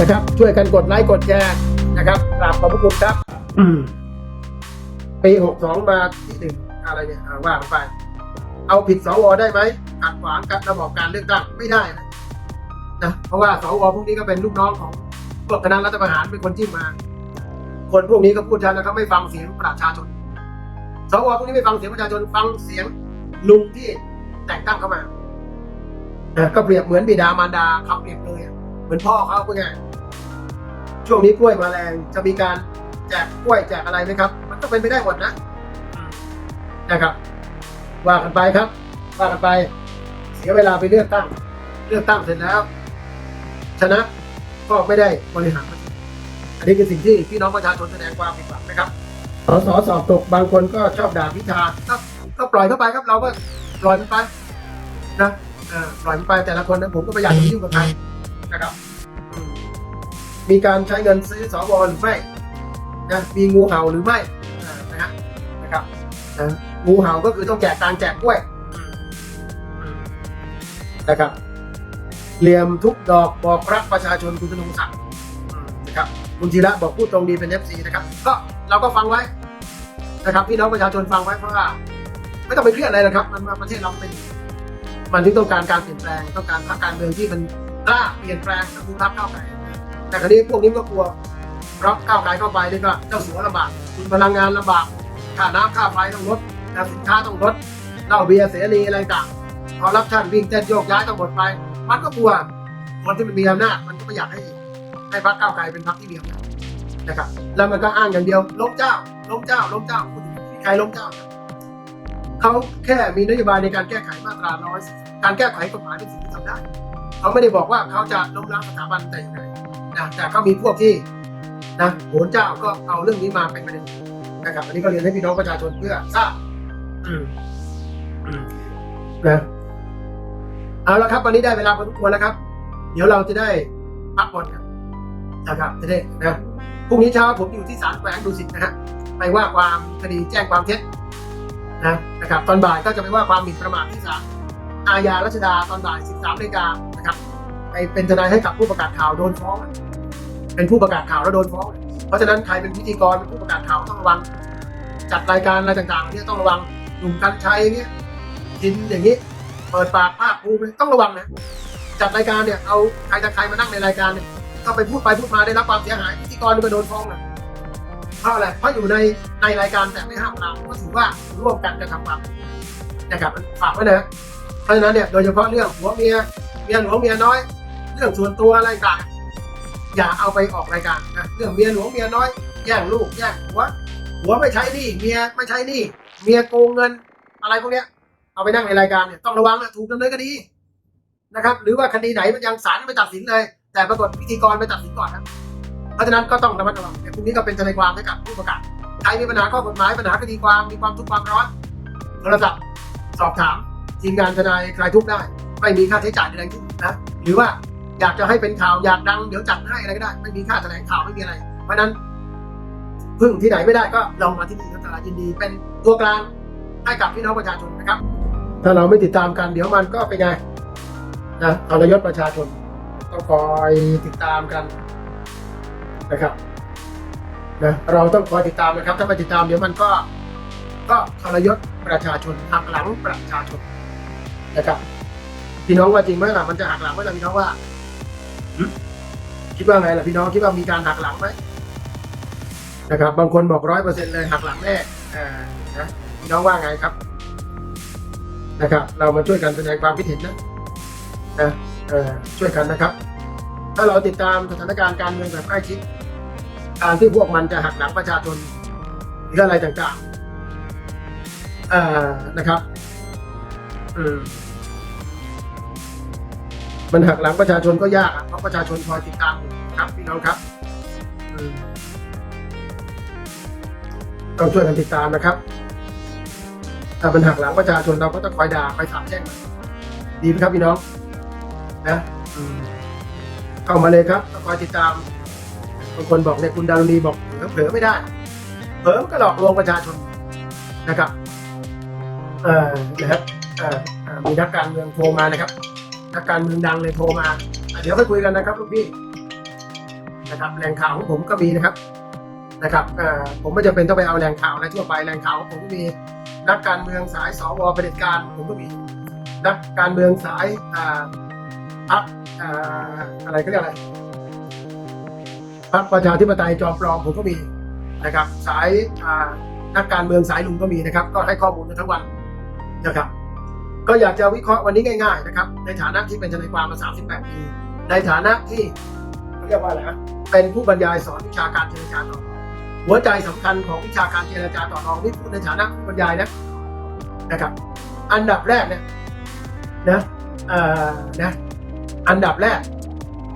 นะครับ ช่วยกันกดไลค์กดแชร์นะครับกราบขอบพระคุณครับอืมปีหกสองมาที่หนึ่งอะไรเนี่ยอ่าว่ากันไป เอาผิดสวได้ไหมขัดขวางการระบอบการเลือกตั้งไม่ได้นะนะเพราะว่าสวพวกนี้ก็เป็นลูกน้องของพวกคณะรัฐประหารเป็นคนที่มา คนพวกนี้ก็พูดชัดนะครับไม่ฟังเสียงประชาชนสวพวกนี้ไม่ฟังเสียงประชาชนฟังเสียงลุงที่แต่งตั้งเข้ามานะก็เปรียบเหมือนบิดามารดาเขาเปรียบเลยอะเหมือนพ่อเขาเป็นไง ช่วงนี้กล้วยมาแรงจะมีการแจกกล้วยแจกอะไรไหมครับ มันก็เป็นไปได้หมดนะนะครับว่ากันไปครับว่ากันไปเสียเวลาไปเลือกตั้ง เลือกตั้งเสร็จแล้ว ชนะก็ไม่ได้บริหารประเทศอันนี้คือสิ่งที่พี่น้องประชาชนแสดงความผิดหวังนะครับสสสอบตกบางคนก็ชอบด่าพิธาก็ก็ปล่อยเข้าไปครับ เราก็ปล่อยมันไปนะเออปล่อยมันไปแต่ละคนนะผมก็ไม่อยากจะยุ่งกับใครนะครับอืม มีการใช้เงินซื้อสวหรือไม่นะมีงูเห่าหรือไม่นะฮะนะครับนะงูเห่าก็คือต้องแจกตังแจกกล้วยนะครับเหลี่ยมทุกดอกบอกรักประชาชนคุณธนงศักดิ์นะครับคุณธีระบอกพูดตรงดีเป็นเอฟซีนะครับ ก็เราก็ฟังไว้นะครับพี่น้องประชาชนฟังไว้เพราะว่า ไม่ต้องไปเครียดอะไรนะครับ มันประเทศเราเป็นมันที่ต้องการการเปลี่ยนแปลงต้องการพรรคการเมืองที่มันกล้าเปลี่ยนแปลงกับผู้รับก้าไกล แต่คราวนี้พวกนี้ก็กลัวรับก้าวไกลเข้าไปนี่ก็เจ้าสัวลำบากคุณพลังงานลำบากค่าน้ำค่าไฟต้องลดค่าสินค้าต้องลดเหล้าเบียร์เสรีอะไรต่างพอรับชันวิ่งเต้นโยกย้ายต้องหมดไป มันก็กลัวคนที่มันมีอำนาจมันก็ไม่อยากให้ให้พรรคก้าวไกลเป็นพรรคที่มีอำนาจนะครับแล้วมันก็อ้างอย่างเดียวล้มเจ้าล้มเจ้าล้มเจ้าคุณใครล้มเจ้าเขาแค่มีนโยบายในการแก้ไขมาตราร้อยการแก้ไขกฎหมายเป็นสิ่งที่ทำได้ เขาไม่ได้บอกว่าเขาจะล้มล้างสถาบันแต่อย่างไร นะแต่ก็มีพวกที่นะโหนเจ้าก็เอาเรื่องนี้มาเป็นประเด็นนะครับ อันนี้ก็เรียนให้พี่น้องประชาชนเพื่อทราบอืมอืมนะเอาละครับวันนี้ได้เวลาพอสมควรแล้วครับ เดี๋ยวเราจะได้พักผ่อนกันนะครับจะได้นะพรุ่งนี้เช้าผมอยู่ที่ศาลแขวงดุสิตนะฮะไปว่าความคดีแจ้งความเท็จนะนะครับ ตอนบ่ายก็จะไปว่าความหมิ่นประมาทที่ศาลอาญารัชดาตอนบ่าย 13นาฬิกานะครับไปเป็นทนายให้กับผู้ประกาศข่าวโดนฟ้อง เป็นผู้ประกาศข่าวแล้วโดนฟ้อง เพราะฉะนั้นใครเป็นพิธีกรเป็นผู้ประกาศข่าวต้องระวัง จัดรายการอะไรต่างๆเนี่ยต้องระวังหนุ่มกัญชัยเนี่ยกินอย่างนี้เปิดปากภาคภูมิต้องระวังนะจัดรายการเนี่ยเอาใครจะใครมานั่งในรายการเนี่ยก็ไปพูดไปพูดมาได้รับความเสียหายพิธีกรก็โดนฟ้องนะเพราะอะไรเพราะอยู่ในในรายการแต่ไม่ห้ามเราก็ถือว่าร่วมกันกระทำความดนะครับฝากไว้นะเพราะฉะนั้นเนี่ยโดยเฉพาะเรื่องหัวเมียเมียหลวงเมียน้อย เรื่องส่วนตัวอะไรต่าง อย่าเอาไปออกรายการนะเรื่องเมียหลวงเมียน้อยแย่งลูกแย่งหัวหัวไม่ใช้นี่เมียไม่ใช้นี่เมียโกงเงินอะไรพวกเนี้ย เอาไปนั่งในรายการเนี่ยต้องระวังนะถูกดำเนินคดีนะครับ หรือว่าคดีไหนมันยังศาลไม่ตัดสินเลย แต่ปรากฏพิธีกรไปตัดสินก่อนนะเพราะฉะนั้นก็ต้องระมัดระวังแต่พรุ่งนี้ก็เป็นทนายความให้กับผู้ประกาศใครมีปัญหาข้อกฎหมายปัญหาคดีความมีความทุกข์ความร้อนโทรศัพท์สอบถามทีมงานทนายคลายทุกข์ได้ ไม่มีค่าใช้จ่ายใดๆทั้งสิ้นนะหรือว่า อยากจะให้เป็นข่าวอยากดังเดี๋ยวจัดให้อะไรก็ได้ ไม่มีค่าแถลงข่าวไม่มีอะไร เพราะฉะนั้นพึ่งที่ไหนไม่ได้ก็ลองมาที่นี่ครับตลาดยินดี เป็นตัวกลางให้กับพี่น้องประชาชนนะครับ ถ้าเราไม่ติดตามกันเดี๋ยวมันก็เป็นไงนะทรยศประชาชนต้องคอยติดตามกันนะครับนะเราต้องคอยติดตามนะครับ ถ้าไม่ติดตามเดี๋ยวมันก็ก็ทรยศประชาชนหักหลังประชาชนนะครับพี่น้องว่าจริงไหมล่ะมันจะหักหลังไหมล่ะพี่น้องว่า คิดว่าไงล่ะพี่น้องคิดว่ามีการหักหลังไหมนะครับ บางคนบอกร้อยเปอร์เซ็นต์เลยหักหลังแน่นะพี่น้องว่าไงครับนะครับ เรามาช่วยกันแสดงความคิดเห็นนะนะเออช่วยกันนะครับ ถ้าเราติดตามสถานการณ์การเมืองแบบใกล้ชิดการที่พวกมันจะหักหลังประชาชนหรืออะไรต่างๆอ่านะครับ อืม มันหักหลังประชาชนก็ยากเพราะประชาชนคอยติดตามครับพี่น้องครับต้องช่วยกันติดตามนะครับ ถ้ามันหักหลังประชาชนเราก็ต้องคอยด่าคอยสาบแช่งมันดีไหมครับพี่น้องนะเข้ามาเลยครับคอยติดตามบางคนบอกเนี่ยคุณดารุณีบอกเผลอไม่ได้ เผลอมันก็หลอกลวงประชาชนนะครับเอ่อนะครับมีนักการเมืองโทรมานะครับ นักการเมืองดังเลยโทรมา เดี๋ยวค่อยคุยกันนะครับลูกพี่นะครับแหล่งข่าวของผมก็มีนะครับนะครับผมไม่จำเป็นต้องไปเอาแหล่งข่าวอะไรทั่วไปแหล่งข่าวของผมก็มีนักการเมืองสายสวประเด็จการผมก็มีนักการเมืองสายอ่าพรรคอ่าอะไรก็เรียกอะไรพรรคประชาธิปไตยจอมปลอมผมก็มีนะครับ สายนักการเมืองสายลุงก็มีนะครับ ก็ให้ข้อมูลทั้งวันนะครับ ก็อยากจะวิเคราะห์วันนี้ง่าย ๆ นะครับ ในฐานะที่เป็นทนายความมา 38 ปี ในฐานะที่เรียกว่าอะไรนะเป็นผู้บรรยายสอนวิชาการเจรจาต่อรองหัวใจสำคัญของวิชาการเจรจาต่อรองที่พูดในฐานะผู้บรรยายนะนะครับ อันดับแรกเนี่ยนะเอ่อนะอันดับแรก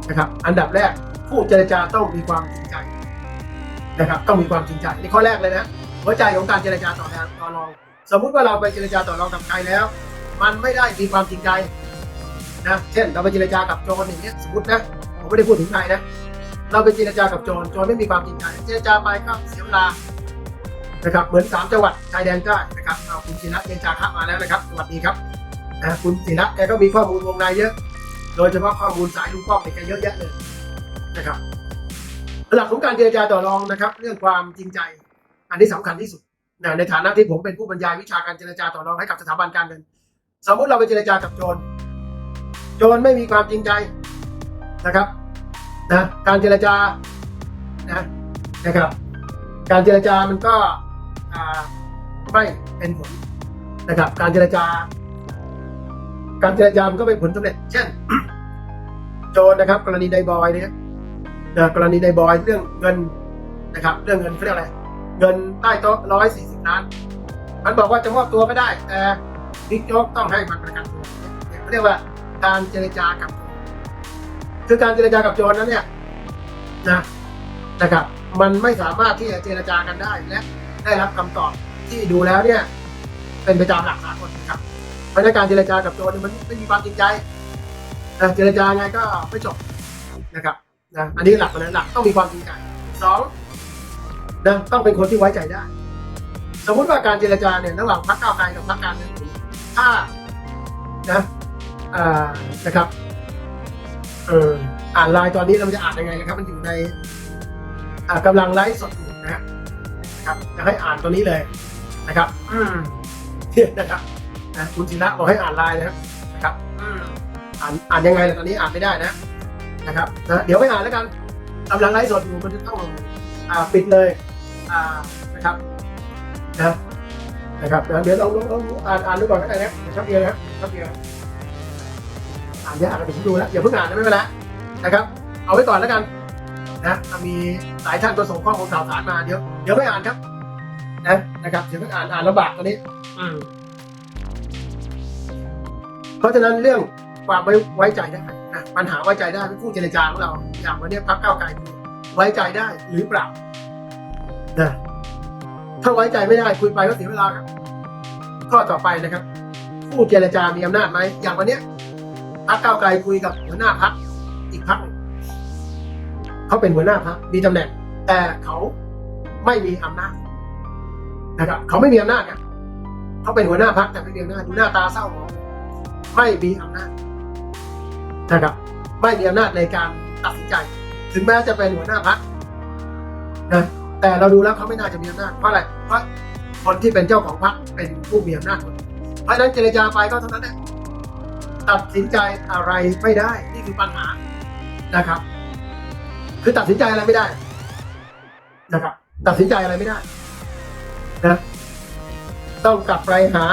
นะครับ อันดับแรกผู้เจรจาต้องมีความจริงใจนะครับ ต้องมีความจริงใจในข้อแรกเลยนะหัวใจของการเจรจาต่อรองต่อรองสมมุติว่าเราไปเจรจาต่อรองกับใครแล้ว มันไม่ได้มีความจริงใจนะเช่นเราไปเจรจากับโจรอย่างเงี้ยสมมตินะผมไม่ได้พูดถึงใครนะ เราไปเจรจากับโจรโจรไม่มีความจริงใจเจรจาไปก็เสียเวลานะครับเหมือนสามจังหวัดชายแดนใต้นะครับเอาคุณศิระเจนจาคะมาแล้วนะครับสวัสดีครับนะคุณศิระแกก็มีข้อมูลวงในเยอะ โดยเฉพาะข้อมูลสายลุงป้อมเนี่ยแกเยอะแยะเลยนะครับหลักของการเจรจาต่อรองนะครับ เรื่องความจริงใจ อันนี้สำคัญที่สุดนะในฐานะที่ผมเป็นผู้บรรยายวิชาการเจรจาต่อรองให้กับสถาบันการเงิน สมมุติเราไปเจรจากับโจร โจรไม่มีความจริงใจนะครับนะการเจรจานะนะครับ การเจรจามันก็ไม่เป็นผลนะครับ การเจรจา การเจรจามันก็ไม่ผลสำเร็จ เช่น โจรนะครับ กรณีไดบอยเนี่ยนะกรณีไดบอยเรื่องเงินนะครับ เรื่องเงินเขาเรียกอะไร เงินใต้โต๊ะร้อยสี่สิบล้าน มันบอกว่าจะมอบตัวก็ได้แต่ บิ๊กโจ๊กต้องให้มันประกันตัวเขาเรียกว่าการเจรจากับ คือการเจรจากับโจรนั้นเนี่ยนะนะครับมันไม่สามารถที่จะเจรจากันได้และได้รับคำตอบที่ดูแล้วเนี่ย เป็นไปตามหลักสากลนะครับเพราะฉะนั้นการเจรจากับโจรเนี่ยมันไม่มีความจริงใจนะเจรจาไงก็ไม่จบนะครับนะอันนี้หลักเลยหลักต้องมีความจริงใจสองนะต้องเป็นคนที่ไว้ใจได้ สมมติว่าการเจรจาเนี่ยระหว่างพรรคก้าวไกลกับพรรคการเมือง ถ้านะอ่านะครับเอออ่านไลน์ตอนนี้เราจะอ่านยังไงนะครับ มันอยู่ในอ่ากำลังไลฟ์สดอยู่นะฮะครับจะให้อ่านตัวนี้เลยนะครับ อืมเนะครับนะคุณจิระบอกให้อ่านไลน์นะครับนะครับอืมอ่านอ่านยังไงล่ะตอนนี้อ่านไม่ได้นะ นะครับนะเดี๋ยวไม่อ่านแล้วกันกำลังไลฟ์สดอยู่มันจะต้องอ่าปิดเลย อ่านะครับนะ นะครับเดี๋ยวลองลองลองอ่านอ่านดูก่อนก็ได้นะเดี๋ยวชักเดียวนะครับชักเดียวอ่านยากเดี๋ยวผมดูแล้วอย่าเพิ่งอ่านนะไม่เป็นไรนะครับ เอาไว้ก่อนแล้วกันนะมีหลายท่านก็ส่งข้อมูลข่าวสารมาเดี๋ยวเดี๋ยวไม่อ่านครับ นะนะครับเดี๋ยวไม่อ่านอ่านลำบากตอนนี้ อืมเพราะฉะนั้นเรื่องความไว้ไว้ใจได้นะปัญหาไว้ใจได้เป็นผู้เจรจาของเรา อย่างวันนี้พักเก้าไกลไว้ใจได้หรือเปล่านะ ถ้าไว้ใจไม่ได้คุยไปก็เสียเวลาครับ ข้อต่อไปนะครับ ผู้เจรจามีอำนาจไหมอย่างวันเนี้ยพรรคก้าวไกลคุยกับหัวหน้าพรรคอีกพรรคหนึ่งเขาเป็นหัวหน้าพรรคมีตำแหน่ง แต่เขาไม่มีอำนาจนะครับเขาไม่มีอำนาจครับเขาเป็นหัวหน้าพรรคแต่ไม่มีอำนาจดูหน้าตาเศร้าไม่มีอำนาจนะครับไม่มีอำนาจในการตัดสินใจ ถึงแม้จะเป็นหัวหน้าพรรคนะ แต่เราดูแล้วเขาไม่น่าจะมีอำนาจเพราะอะไรเพราะคนที่เป็นเจ้าของพรรคเป็นผู้มีอำนาจคนเพราะนั้นเจรจาไปก็เท่านั้นแหละตัดสินใจอะไรไม่ได้นี่คือปัญหานะครับ คือตัดสินใจอะไรไม่ได้นะครับ ตัดสินใจอะไรไม่ได้นะต้องกลับไปหา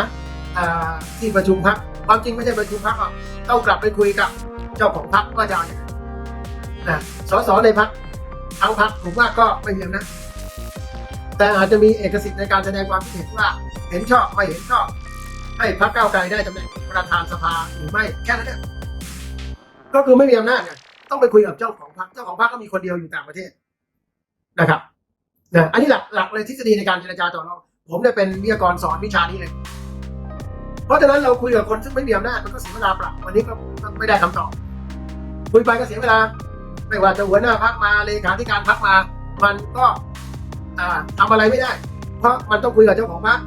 อ่าที่ประชุมพรรความจริงไม่ใช่ประชุมพรรคหรอกต้องกลับไปคุยกับเจ้าของพรรคว่าจะเอาอย่างไรนะสสในพรรคทั้งพรรคผมว่าก็ไม่เมีอำนาจ แต่อาจจะมีเอกสิทธิ์ในการแสดงความเห็นว่า เห็นชอบไม่เห็นชอบ ให้พรรคก้าวไกลได้ตำแหน่งประธานสภาหรือไม่แค่นั้นเองก็คือไม่มีอำนาจไงต้องไปคุยกับเจ้าของพรรคเจ้าของพรรคก็มีคนเดียวอยู่ต่างประเทศนะครับนะอันนี้หลักหลักเลยทฤษฎีในการเจรจาต่อรองผมเนี่ยเป็นวิทยากรสอนวิชานี้เลย เพราะฉะนั้นเราคุยกับคนซึ่งไม่มีอำนาจมันก็เสียเวลาเปล่าวันนี้ก็ไม่ได้คำตอบคุยไปก็เสียเวลา ไม่ว่าจะหัวหน้าพักมาเลขาธิการพักมา มันก็ อ่าทำอะไรไม่ได้ เพราะมันต้องคุยกับเจ้าของพรรค